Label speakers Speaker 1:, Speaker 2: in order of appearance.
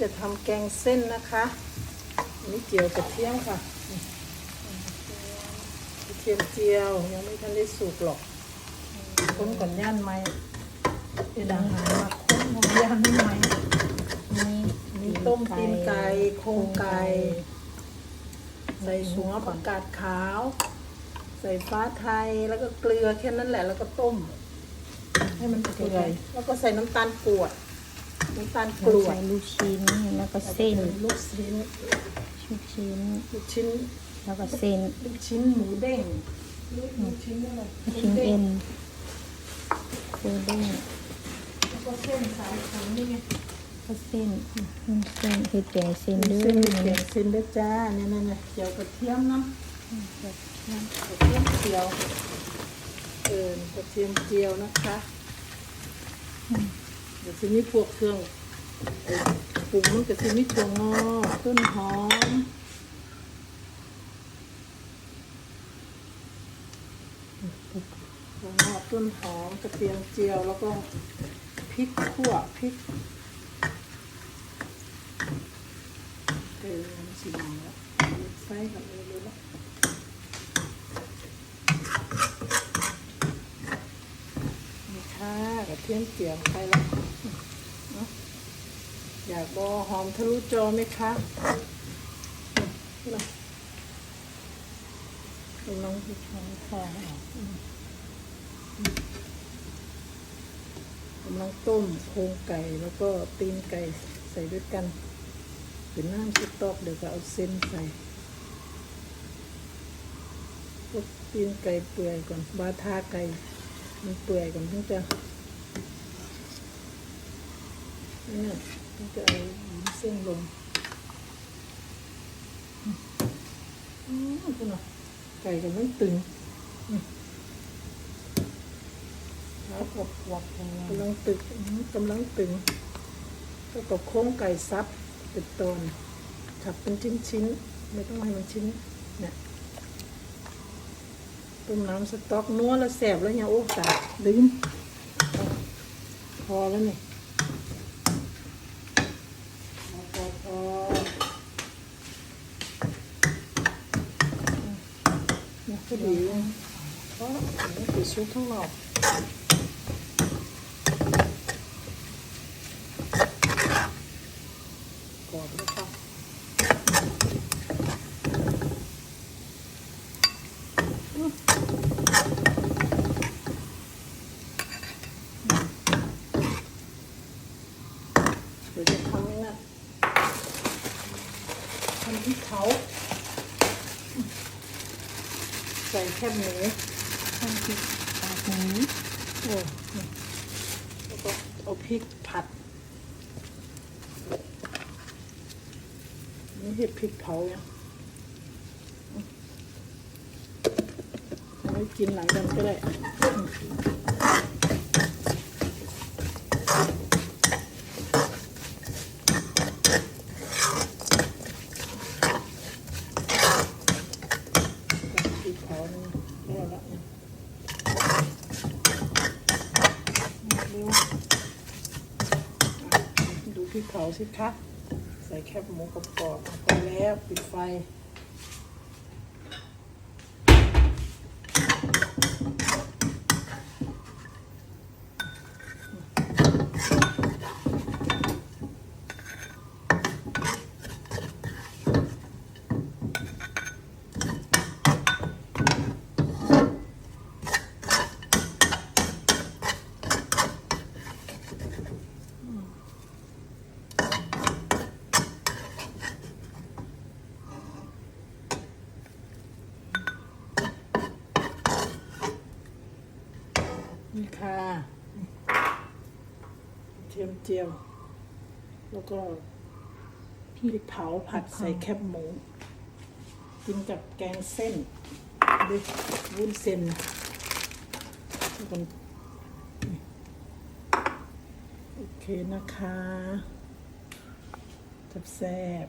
Speaker 1: จะทำแกงเส้นนะคะอันนี้เจียวกระเทียมค่ะนี่กระเทียมเจียวยังไม่ทันได้สุกหรอกคนก่อนย่านไหมเดี๋ยวดังหายมาคนของย่านไม่ไหม
Speaker 2: นี่
Speaker 1: มีต้มตีนไก่โครงไก่ใส่หัวผักกาดขาว ใส่ฟ้าไทยแล้วก็เกลือแค่นั้นแหละแล้วก็ต้ม ให้มันเปื่อยแล้วก็ใส่น้ำตาลกรวด น้ำตาลกรวด
Speaker 2: ใส่ลูกชิ้นแล้วก็เส้น
Speaker 1: ลูกชิ้น
Speaker 2: ลูกชิ้น
Speaker 1: ลูกชิ้น
Speaker 2: แล้วก็เส้น
Speaker 1: ลูกชิ้นหมูเด้งลูกชิ้นอะไร
Speaker 2: ลูกชิ้นเอ็นปูเด้ง
Speaker 1: แล้วก็เส้นสายขนนี่ไง
Speaker 2: ก็เส้นอืมเส้นเห็ดแกงเส้นด้ว
Speaker 1: เส้
Speaker 2: ย
Speaker 1: นเปียกเส้นด้วยจ้าเนี่ยนั่นน่ะเจียวกระเทียมน้ำกระเทียมเจียวเออกระเทียมเจียวนะคะเดี๋ยวจะมีพวกเครื่องปรุงมันก็จะมีถั่วงอต้นหอมถั่วงอต้นหอมกระเทียมเจียวแล้วก็พริกขั่วพริกเออมันสีเหลืองแล้วใส่กันเลยเลยละนี่ค่ะกระเทียมเจียวไปแล้ว อยากบอหอมทะลุจอไหมคะลองดูช้อนคองกำลังต้มโครงไก่แล้วก็ตีนไก่ใส่ด้วยกันเป็นน้ำสต๊อกเดี๋ยวก็เอาเส้นใส่พวกตีนไก่เปื่อยก่อนบาทาไก่มันเปื่อยก่อนถึงจะ นี่ยถึงจะเอาหมูเส้นลงอืมคุณน่ะไก่กำลังตึงอืมแล้วก็
Speaker 2: วักเลย
Speaker 1: กำลังตึงอืมกำลังตึงแล้วก็โค้งไก่ซับเป็นตอนฉับเป็นชิ้นๆ ไม่ต้องให้มันชิ้นเนี่ยต้มน้ำสต๊อกนัวแล้วแสบแล้วเนี่ยโอ้ตายลืมพอแล้วนี่พอพอพอ เนี่ยพอดีเพราะอันนี้คือชุบ ส่แคบหมู
Speaker 2: ข้าวพริกปากหมู
Speaker 1: โอ้นี่แล้วก็เอาพริกผัดนี่เห็ดพริกเผาเนี่ยเอาไว้กินหลังกันก็ได้ พริกเผานี่ได้แล้วเนี่ยเร็วอะดูพริกเผาสิคะใส่แคบหมูกรอบๆไปแล้วปิดไฟ นี่ค่ะเทียมเจียว แล้วก็พริกเผาผัดใส่แคบหมู กินกับแกงเส้นด้วยวุ้นเส้นแล้วก็นี่โอเคนะคะ แซ่บ